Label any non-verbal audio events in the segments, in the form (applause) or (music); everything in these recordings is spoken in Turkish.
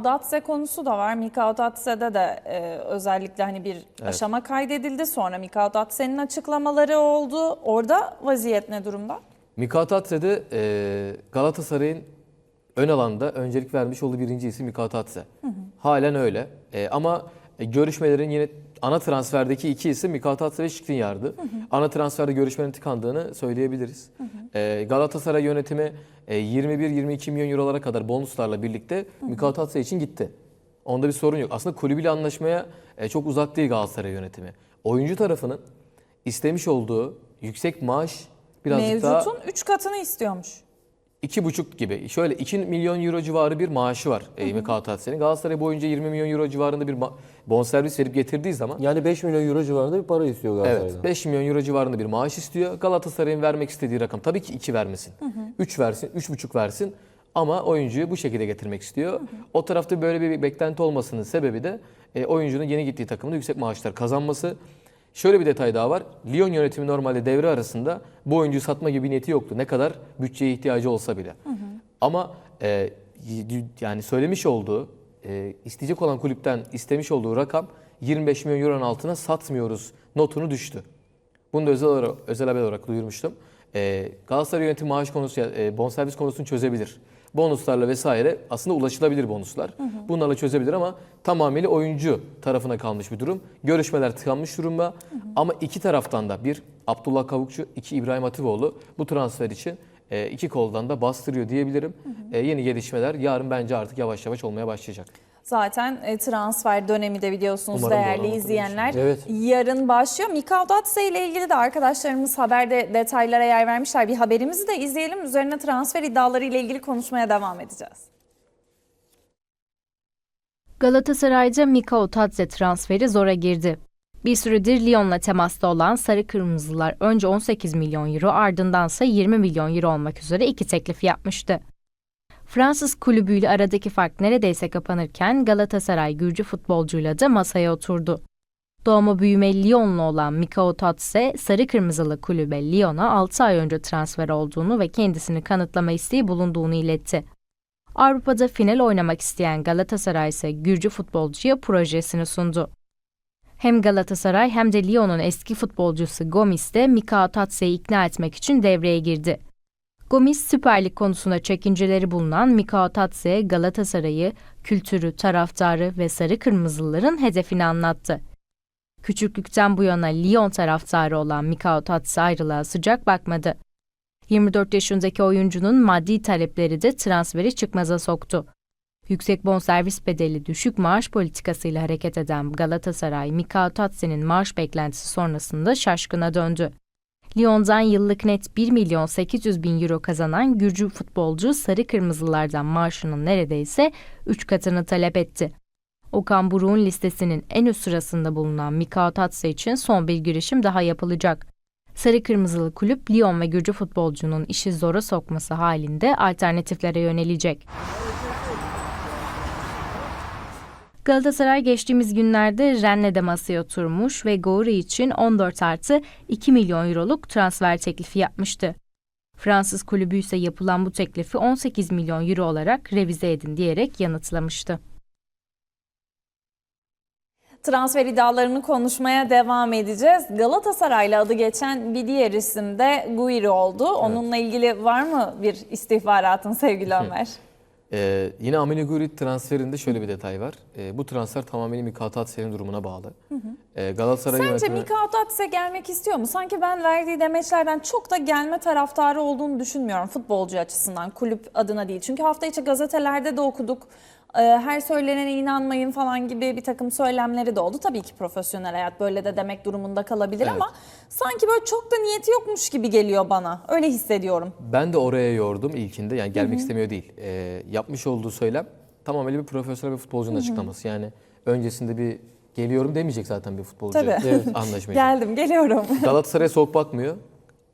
Odatse konusu da var. Mika Odatse'de de e, özellikle hani bir aşama kaydedildi. Sonra Mika Odatse'nin açıklamaları oldu. Orada vaziyet ne durumda? Mika Tatse'de e, Galatasaray'ın ön alanda öncelik vermiş olduğu birinci isim Mika Tatse. Halen öyle. E, ama görüşmelerin yine ana transferdeki iki isim Mika Tatse ve Skriniar'dı. Ana transferde görüşmenin tıkandığını söyleyebiliriz. E, Galatasaray yönetimi e, 21-22 milyon eurolara kadar bonuslarla birlikte Mika Tatse için gitti. Onda bir sorun yok. Aslında kulübüyle anlaşmaya e, çok uzak değil Galatasaray yönetimi. Oyuncu tarafının istemiş olduğu yüksek maaş birazcık daha... Mevcutun 3 katını istiyormuş. İki buçuk gibi. Şöyle 2 milyon euro civarı bir maaşı var e, Mika Tatsi'nin. Galatasaray boyunca 20 milyon euro civarında bir ma- bonservis verip getirdiği zaman Yani 5 milyon euro civarında bir para istiyor Galatasaray'dan. evet 5 milyon euro civarında bir maaş istiyor. Galatasaray'ın vermek istediği rakam tabii ki 2 vermesin. 3 versin, 3,5 versin ama oyuncuyu bu şekilde getirmek istiyor. O tarafta böyle bir beklenti olmasının sebebi de e, oyuncunun yeni gittiği takımda yüksek maaşlar kazanması. Şöyle bir detay daha var. Lyon yönetimi normalde devre arasında bu oyuncuyu satma gibi bir niyeti yoktu. Ne kadar bütçeye ihtiyacı olsa bile. Ama e, yani söylemiş olduğu, e, isteyecek olan kulüpten istemiş olduğu rakam 25 milyon euronun altına satmıyoruz notunu düştü. Bunu da özel olarak, özel haber olarak duyurmuştum. E, Galatasaray yönetimi maaş konusu, e, bonservis konusunu çözebilir. Bonuslarla vesaire aslında ulaşılabilir bonuslar. Bunlarla çözebilir ama tamamıyla oyuncu tarafına kalmış bir durum. Görüşmeler tıkanmış durumda. Ama iki taraftan da bir Abdullah Kavukçu, iki İbrahim Hatipoğlu bu transfer için e, iki koldan da bastırıyor diyebilirim. E, yeni gelişmeler yarın bence artık yavaş yavaş olmaya başlayacak. Zaten e, transfer dönemi de biliyorsunuz Umarım değerli doğru izleyenler. Evet. Yarın başlıyor. Mika Odatse ile ilgili de arkadaşlarımız haberde detaylara yer vermişler. Bir haberimizi de izleyelim. Üzerine transfer iddiaları ile ilgili konuşmaya devam edeceğiz. Galatasaray'da Mika Otadze transferi zora girdi. Bir süredir Lyon'la temasta olan Sarı Kırmızılar önce 18 milyon euro ardındansa 20 milyon euro olmak üzere iki teklif yapmıştı. Fransız kulübüyle aradaki fark neredeyse kapanırken Galatasaray Gürcü futbolcuyla da masaya oturdu. Doğma büyüme Lyonlu olan Mika Otadze, Sarı Kırmızılı kulübe Lyon'a 6 ay önce transfer olduğunu ve kendisini kanıtlama isteği bulunduğunu iletti. Avrupa'da final oynamak isteyen Galatasaray ise Gürcü futbolcuya projesini sundu. Hem Galatasaray hem de Lyon'un eski futbolcusu Gomis de Mika Tatse'yi ikna etmek için devreye girdi. Gomis Süper Lig konusunda çekinceleri bulunan Mika Tatse'ye Galatasaray'ı, kültürü, taraftarı ve sarı kırmızıların hedefini anlattı. Küçüklükten bu yana Lyon taraftarı olan Mika Tatse ayrılığa sıcak bakmadı. 24 yaşındaki oyuncunun maddi talepleri de transferi çıkmaza soktu. Yüksek bonservis bedeli düşük maaş politikasıyla hareket eden Galatasaray, Mika Tatse'nin maaş beklentisi sonrasında şaşkına döndü. Lyon'dan yıllık net 1 milyon 800 bin euro kazanan Gürcü futbolcu Sarı Kırmızılardan maaşının neredeyse 3 katını talep etti. Okan Buruk'un listesinin en üst sırasında bulunan Mika Tatse için son bir girişim daha yapılacak. Sarı Kırmızılı kulüp Lyon ve Gürcü futbolcunun işi zora sokması halinde alternatiflere yönelecek. Galatasaray geçtiğimiz günlerde Rennes'de masaya oturmuş ve Gouri için 14 artı 2 milyon euroluk transfer teklifi yapmıştı. Fransız kulübü ise yapılan bu teklifi 18 milyon euro olarak revize edin diyerek yanıtlamıştı. Transfer iddialarını konuşmaya devam edeceğiz. Galatasaray'la adı geçen bir diğer isim de Guiri oldu. Onunla ilgili var mı bir istihbaratın sevgili (laughs) Ömer? Ee, yine Amine Guri transferinde şöyle bir detay var. Ee, bu transfer tamamen Mika Tatsi'nin durumuna bağlı. Ee, Galatasaray Sence yönetimi... Mika Odatse gelmek istiyor mu? Sanki ben verdiği demeçlerden çok da gelme taraftarı olduğunu düşünmüyorum futbolcu açısından, kulüp adına değil. Çünkü hafta içi gazetelerde de okuduk. Ee, Her söylenene inanmayın falan gibi bir takım söylemleri de oldu. Tabii ki profesyonel hayat böyle de demek durumunda kalabilir Evet. ama sanki böyle çok da niyeti yokmuş gibi geliyor bana. Öyle hissediyorum. Ben de oraya yordum ilkinde. Yani gelmek istemiyor değil. Ee, yapmış olduğu söylem tamamen bir profesyonel bir futbolcunun açıklaması. Yani öncesinde bir geliyorum demeyecek zaten bir futbolcu. Tabii. Evet. Anlaşmayacak. (laughs) Geldim, geliyorum. (laughs) Galatasaray'a soğuk bakmıyor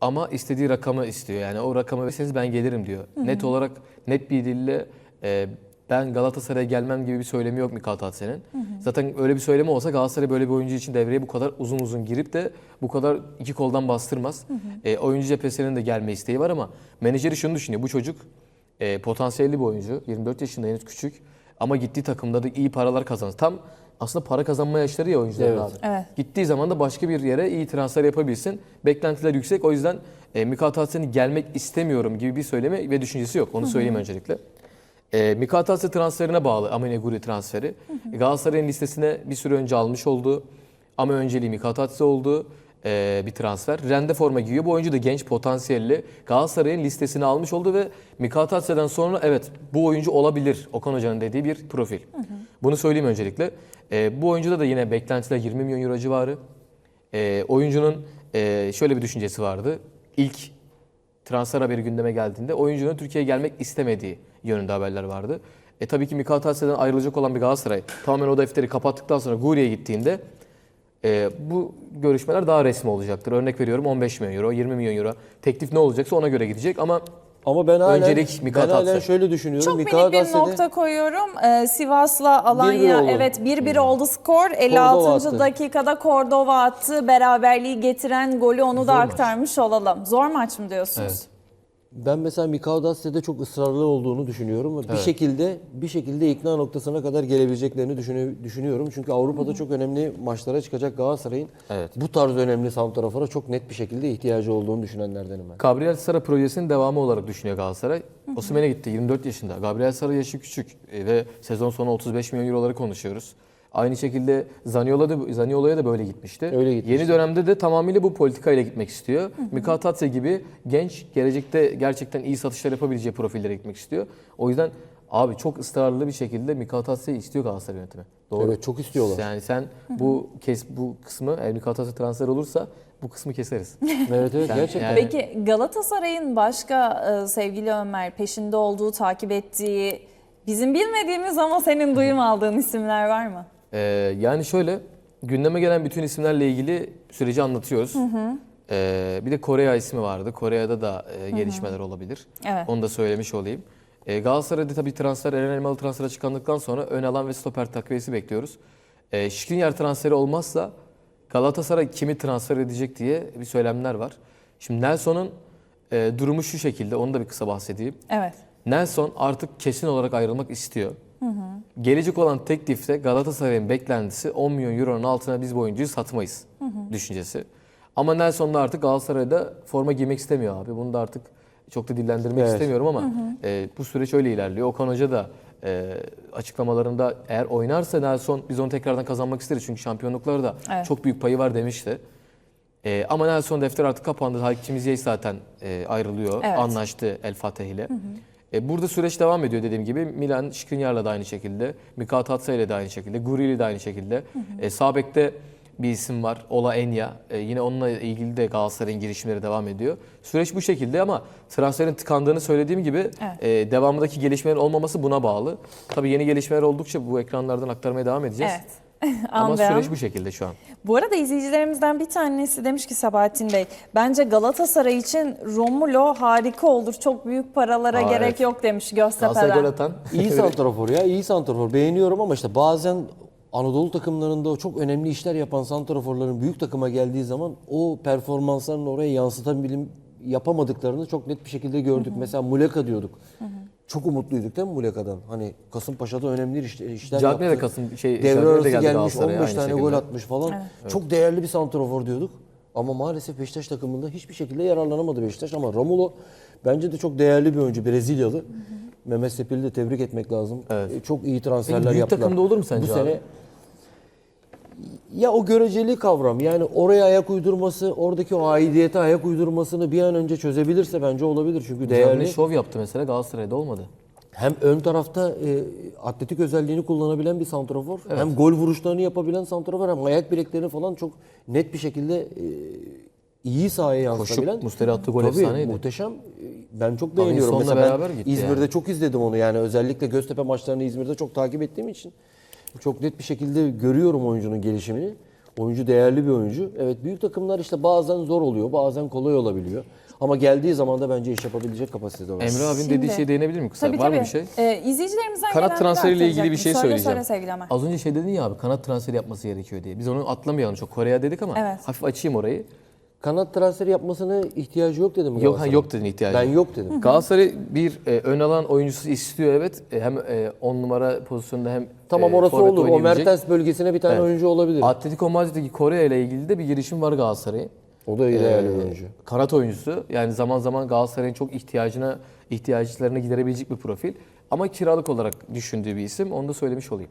ama istediği rakamı istiyor. Yani o rakamı verirseniz ben gelirim diyor. Net olarak net bir dille e, ben Galatasaray'a gelmem gibi bir söylemi yok Mika Tatsen'in. Zaten öyle bir söylemi olsa Galatasaray böyle bir oyuncu için devreye bu kadar uzun uzun girip de bu kadar iki koldan bastırmaz. E, oyuncu cephesinin de gelme isteği var ama menajeri şunu düşünüyor. Bu çocuk e, potansiyelli bir oyuncu. 24 yaşında henüz küçük. Ama gittiği takımda da iyi paralar kazanır. Tam aslında para kazanma yaşları ya oyuncuların Evet. abi. Evet. Gittiği zaman da başka bir yere iyi transfer yapabilsin. Beklentiler yüksek. O yüzden e, Mika Tatsen'in gelmek istemiyorum gibi bir söylemi ve düşüncesi yok. Onu söyleyeyim öncelikle. E, Mika Tatsen transferine bağlı Amine Guri transferi. E, Galatasaray'ın listesine bir süre önce almış olduğu ama önceliği Mika Tatsen oldu e, bir transfer. Rende forma giyiyor. Bu oyuncu da genç potansiyelli. Galatasaray'ın listesine almış oldu ve Mika Tatsen'den sonra evet bu oyuncu olabilir Okan Hoca'nın dediği bir profil. Bunu söyleyeyim öncelikle. E, bu oyuncuda da yine beklentiler 20 milyon euro civarı. E, oyuncunun e, şöyle bir düşüncesi vardı. İlk transfer haberi gündeme geldiğinde oyuncunun Türkiye'ye gelmek istemediği yönünde haberler vardı. E tabii ki Mika Tatsen'den ayrılacak olan bir Galatasaray tamamen o defteri kapattıktan sonra Guri'ye gittiğinde e, bu görüşmeler daha resmi olacaktır. Örnek veriyorum 15 milyon euro, 20 milyon euro. Teklif ne olacaksa ona göre gidecek ama Ama ben hala, Öncelik Mika ben hala Tatsen. şöyle düşünüyorum. Çok Mika minik bir Tatsen'e- nokta koyuyorum. Ee, Sivas'la Alanya 1-1 oldu. evet 1-1 oldu skor. 56. Cordova attı. dakikada Cordova attı. Beraberliği getiren golü onu da maç. aktarmış olalım. Zor maç mı diyorsunuz? Evet. Ben mesela Mikao Datse'de çok ısrarlı olduğunu düşünüyorum. ve Bir şekilde bir şekilde ikna noktasına kadar gelebileceklerini düşünü- düşünüyorum. Çünkü Avrupa'da çok önemli maçlara çıkacak Galatasaray'ın Evet. bu tarz önemli santrafora çok net bir şekilde ihtiyacı olduğunu düşünenlerdenim ben. Gabriel Sara projesinin devamı olarak düşünüyor Galatasaray. Osimhen'e gitti 24 yaşında. Gabriel Sara yaşı küçük e, ve sezon sonu 35 milyon euroları konuşuyoruz. Aynı şekilde Zaniolo da, Zaniolo'ya da böyle gitmişti. Öyle gitmişti. Yeni dönemde de tamamıyla bu politikayla gitmek istiyor. Mika Tatse gibi genç, gelecekte gerçekten iyi satışlar yapabileceği profillere gitmek istiyor. O yüzden abi çok ısrarlı bir şekilde Mika Tatse'yi istiyor Galatasaray yönetimi. Doğru. Evet çok istiyorlar. Yani sen bu kes bu kısmı eğer Mika Tatse transfer olursa bu kısmı keseriz. (laughs) Evet evet Yani- gerçekten. yani- Peki Galatasaray'ın başka e, sevgili Ömer peşinde olduğu, takip ettiği, bizim bilmediğimiz ama senin duyum aldığın isimler var mı? Ee, yani şöyle gündeme gelen bütün isimlerle ilgili süreci anlatıyoruz. Ee, bir de Korea ismi vardı. Kore'de da e, gelişmeler olabilir. Evet. Onu da söylemiş olayım. Ee, Galatasaray'da tabii transfer Eren Elmalı transferi açıklandıktan sonra ön alan ve stoper takviyesi bekliyoruz. Ee, Skriniar transferi olmazsa Galatasaray kimi transfer edecek diye bir söylemler var. Şimdi Nelson'un e, durumu şu şekilde onu da bir kısa bahsedeyim. Evet. Nelson artık kesin olarak ayrılmak istiyor. Gelecek olan teklifte Galatasaray'ın beklentisi 10 milyon euronun altına biz bu oyuncuyu satmayız düşüncesi. Ama Nelson da artık Galatasaray'da forma giymek istemiyor abi. Bunu da artık çok da dillendirmek Evet. istemiyorum ama e, bu süreç öyle ilerliyor. Okan Hoca da e, açıklamalarında eğer oynarsa Nelson biz onu tekrardan kazanmak isteriz. Çünkü şampiyonlukları da Evet. çok büyük payı var demişti. E, ama Nelson defter artık kapandı. Hakim Ziyech zaten e, ayrılıyor. Evet. Anlaştı El Fatih ile. E, burada süreç devam ediyor dediğim gibi. Milan Skriniar'la da aynı şekilde. Mika ile de aynı şekilde. Guri ile de aynı şekilde. E, sağ bekte bir isim var. Ola Enya. E, yine onunla ilgili de Galatasaray'ın girişimleri devam ediyor. Süreç bu şekilde ama transferin tıkandığını söylediğim gibi Evet. e, devamındaki gelişmelerin olmaması buna bağlı. Tabii yeni gelişmeler oldukça bu ekranlardan aktarmaya devam edeceğiz. Evet. (laughs) Ama süreç bu şekilde şu an. Bu arada izleyicilerimizden bir tanesi demiş ki Sabahattin Bey, bence Galatasaray için Romulo harika olur. Çok büyük paralara Aa, gerek evet. yok demiş Galatasaray gol Göztepe'den. atan. İyi (laughs) santrafor ya, iyi santrafor. Beğeniyorum ama işte bazen Anadolu takımlarında çok önemli işler yapan santraforların büyük takıma geldiği zaman o performanslarını oraya yansıtabilim yapamadıklarını çok net bir şekilde gördük. Mesela Muleka diyorduk. Çok umutluyduk değil mi Muleka'dan? Hani Kasımpaşa'da önemli işler, işler Cagney de yaptı. Kasım- şey, Devre de arası geldi gelmiş Galatasaray'a 15 aynı tane şekilde. gol atmış falan. Çok değerli bir santrafor diyorduk. Ama maalesef Beşiktaş takımında hiçbir şekilde yararlanamadı Beşiktaş. Ama Romulo bence de çok değerli bir oyuncu. Brezilyalı. Mehmet Sepil'i de tebrik etmek lazım. Evet. Çok iyi transferler Peki büyük yaptılar. takımda olur mu sence Bu abi? sene ya o göreceli kavram yani oraya ayak uydurması, oradaki o aidiyete ayak uydurmasını bir an önce çözebilirse bence olabilir. Çünkü Değerli değerli. şov yaptı mesela Galatasaray'da olmadı. Hem ön tarafta e, atletik özelliğini kullanabilen bir santrafor, hem gol vuruşlarını yapabilen santrafor, hem ayak bileklerini falan çok net bir şekilde e, iyi sahaya yansıtabilen. Koşup Mustera attığı gol Tabii, efsaneydi. muhteşem. E, Ben çok beğeniyorum. Mesela ben beraber gitti İzmir'de yani. çok izledim onu yani özellikle Göztepe maçlarını İzmir'de çok takip ettiğim için çok net bir şekilde görüyorum oyuncunun gelişimini. Oyuncu değerli bir oyuncu. Evet büyük takımlar işte bazen zor oluyor, bazen kolay olabiliyor. Ama geldiği zaman da bence iş yapabilecek kapasitede var. Emre abinin Şimdi- dediği şeye değinebilir miyim kısa? Tabii Var tabii. mı bir şey? Ee, izleyicilerimizden Kanat transferiyle ilgili bir şey söyle, söyleyeceğim. Söyle sevgili Ömer. Az önce şey dedin ya abi kanat transferi yapması gerekiyor diye. Biz onu atlamayalım çok Kore'ye dedik ama Evet. hafif açayım orayı. Kanat transferi yapmasına ihtiyacı yok dedim. Yok, ha, yok dedin ihtiyacı. Ben yok dedim. Galatasaray bir e, ön alan oyuncusu istiyor evet. E, hem 10 numara pozisyonda hem Tamam e, orası forvet olur. O oynayabilecek. Mertens bölgesine bir tane Evet. oyuncu olabilir. Atletico Madrid'deki Kore ile ilgili de bir girişim var Galatasaray'ın. o da ideal Ee, oyuncu. Kanat oyuncusu. Yani zaman zaman Galatasaray'ın çok ihtiyacına ihtiyaçlarını giderebilecek bir profil. Ama kiralık olarak düşündüğü bir isim. Onu da söylemiş olayım.